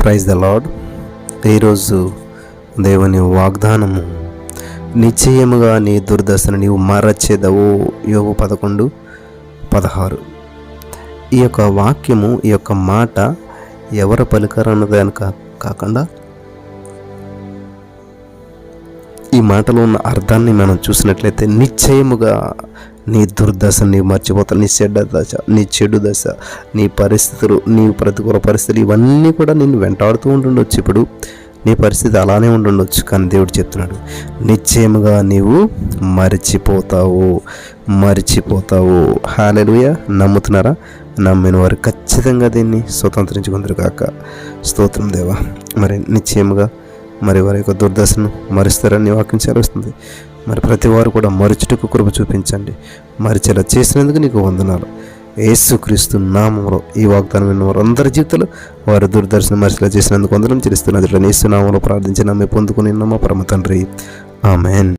Praise the lord ఈరోజు దేవుని వాగ్దానము నిశ్చయముగా నీ దుర్దశను నీవు మరచేదవు. యోగు పదకొండు పదహారు. ఈ యొక్క వాక్యము ఈ యొక్క మాట ఎవరు పలికారన్నదాని కాకుండా ఈ మాటలో ఉన్న అర్థాన్ని మనం చూసినట్లయితే నిశ్చయముగా నీ దుర్దశ నీ మర్చిపోతావు నీ చెడ్డ దశ నీ చెడు దశ నీ పరిస్థితులు నీ ప్రతికూల పరిస్థితులు ఇవన్నీ కూడా నేను వెంటాడుతూ ఉంటుండొచ్చు ఇప్పుడు నీ పరిస్థితి అలానే ఉండుండొచ్చు. కానీ దేవుడు చెప్తున్నాడు నిశ్చయముగా నీవు మరిచిపోతావు మరిచిపోతావు. హాలెలుయ నమ్ముతున్నారా? నమ్మిన వారు ఖచ్చితంగా దీన్ని స్వతంత్రించుకుందరు కాక స్తోత్రం దేవా. మరి నిశ్చయముగా మరి వారి యొక్క దుర్దశను మరిస్తారని వాక్యం సెలవుస్తుంది. మరి ప్రతి వారు కూడా మరుచుటకు కృప చూపించండి. మరిచేలా చేసినందుకు నీకు వందనాలు. యేసుక్రీస్తు నామంలో ఈ వాగ్దానం విన్న వారందరి జీవితాలు వారి దూరదర్శన మరిచిలా చేసినందుకు వందనం. చెల్లిస్తున్నది యేసు నామంలో ప్రార్థించి నమ్మి పొందుకుని నమ్మ పరమ తండ్రి. ఆమెన్.